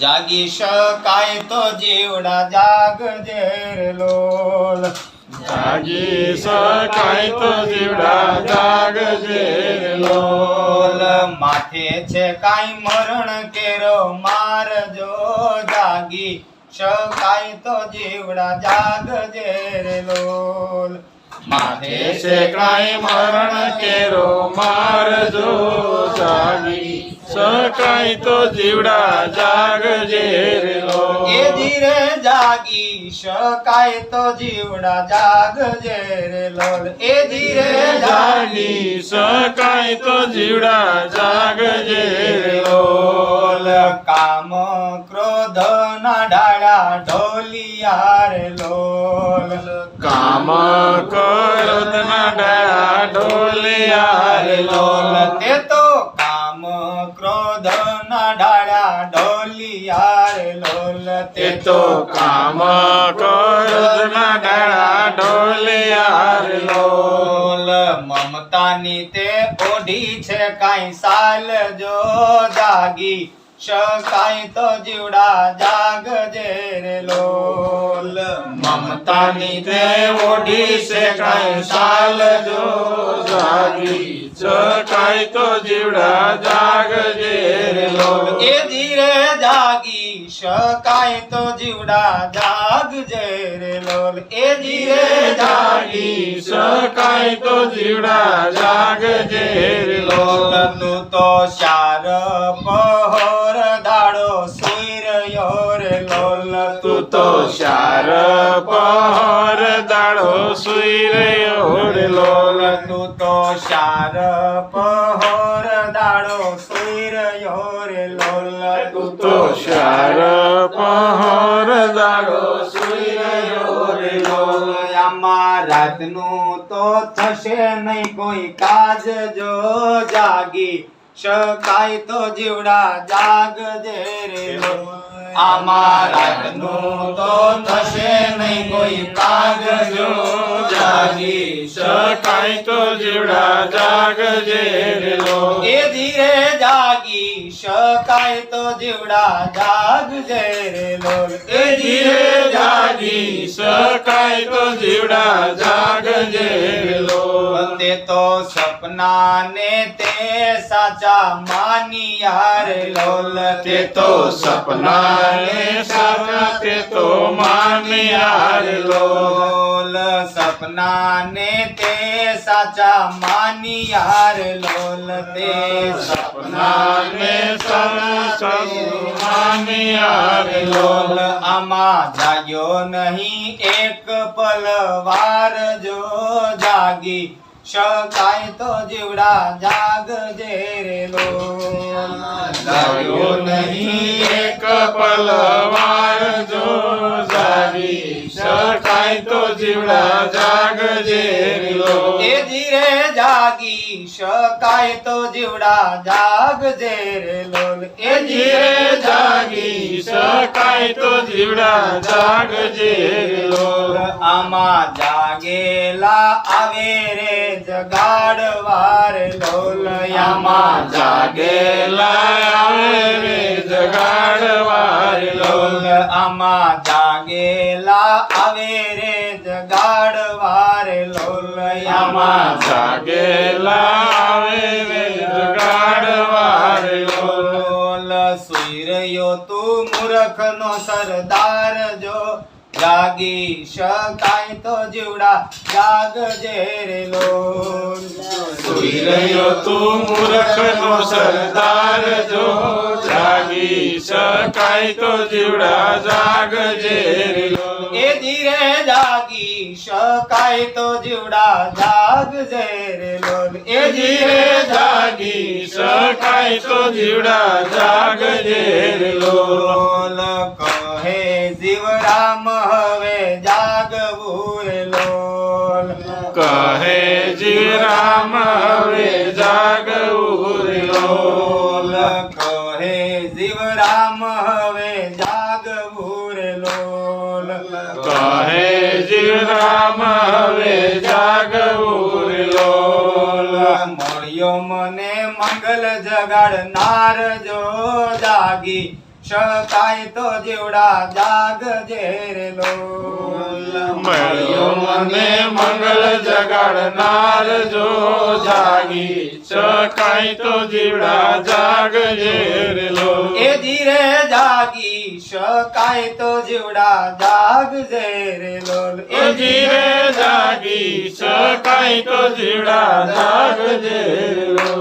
જાગી શકાય તો જીવડા જાગજે રે લોલ. જાગી શકાય તો જીવડા જાગજે રે લોલ. લોલ માથે છે કાઈ મરણ કેરો મારજો જાગી શકાય તો જીવડા જાગજે રે લોલ. માથે છે કાઈ મરણ કેરો મારજો જાગી શકાય તો જીવડા જાગજે રેલો. એ ધીરે જાગી શકાય તો જીવડા જાગજે રેલો. એ ધીરે જાગી શકાય તો જીવડા જાગજે રેલો. કામ ક્રોધ ના ડાળા ઢોલિયા રે લોલ કામ ક્રોધના ડાળા ઢોલિયા રે લોલ તે ડાળા ઢોલિયા રે લોલ તે તો કામ ક્રોધના ડાળા ઢોલિયા રે લોલ. લોલ મમતાની તે ઓઢી છે કાંઈ સાલ જો જાગી. શકાય તો જીવડા જાગજે રે લોલ. મમતાની તે ઓઢી છે કાંઈ સાલ જો જાગી. શકાય તો જીવડા જાગજે રે લોલ એ ધીરે જાગી શકાય તો જીવડા જાગજે રે લોલ એ ધીરે જાગી જાગી શકાય તો જીવડા જાગજે રે લોલ તું તો શાર પહોર દાડો સુઈ રહ્યો રે લોલ તું તો શાર પહર દાડો સુઈ રહ્યો રે લોલ તું તો શાર પહોર દાડો સુઈ રહ્યો રે લોલ તું તો શાર પહોર દાડો સુઈ રહ્યો રે લોલ આમાં રાતનું તો થશે નહીં કોઈ કાજ જો જાગી શકાય તો જીવડા જાગજે રે લોલ. આમાં રાતનું તો થશે નહીં કોઈ કાજ જો જાગી શકાય તો જીવડા જાગજે લોલ એ ધીરે જાગી શકાય તો જીવડા જાગજે લોલ એ ધીરે જાગી શકાય તો જીવડા જાગજે રે લોલ તે તો સપના ને તે સાચા માની યાર લોલ તે તો સપના ને સાચા તે તો માન્યા રે લોલ. લોલ. સપના ને તે સાચા માની યાર લોલ. તે સપના ને સાચા માન્યા રે લોલ. આમાં જાગ્યો નહીં એક પલ વાર જો જાગી શકાય તો જીવડા જાગજે રે લોલ લાગ્યો નહીં જીવડા જાગજે રે લોલ એ જીરે જાગી શકાય તો જીવડા જાગજે રેલો એ જીરે જાગી શકાય તો જીવડા જાગજે રે લોલ આમાં જાગેલા આવે રે જગાડવા રે લોલ. આમાં જાગેલા આમાં જાગેલા આવે રે જગાડવા રે લોલયામાં જાગેલા આવે રે જગાડવા રે લોલ સુઈ રહ્યો તું મૂર્ખનો સરદાર જો. જાગી શકાય તો જીવડા જાગજે રે લોલ. સુઈ રહ્યો તું મૂર્ખનો સરદાર જો. જાગી શકાય તો જીવડા જાગજે એ ધીરે જાગી શકાય તો જીવડા જાગજે રે લોલ એ ધીરે જાગી શકાય તો જીવડા જાગજે રે લોલ કહે જીવરામ હવે જાગવું રે લોલ કહે જીવરામ હવે જાગવું રે લોલ જીવરામ હવે જાગવું રે લોલ. કહે જી રામ હવે જાગવું રે લોલ. મળ્યો મને મંગલ જગાડનાર જો જાગી. શકાય તો જીવડા જાગ જેરેલો મળ્યો મને મંગલ જગાડનાર જો જાગી શકાય તો જીવડા જાગ જેરેલો એ ધીરે જાગી શકાય તો જીવડા જાગ જેરેલો એ ધીરે જાગી શકાય તો જીવડા જાગ રે લો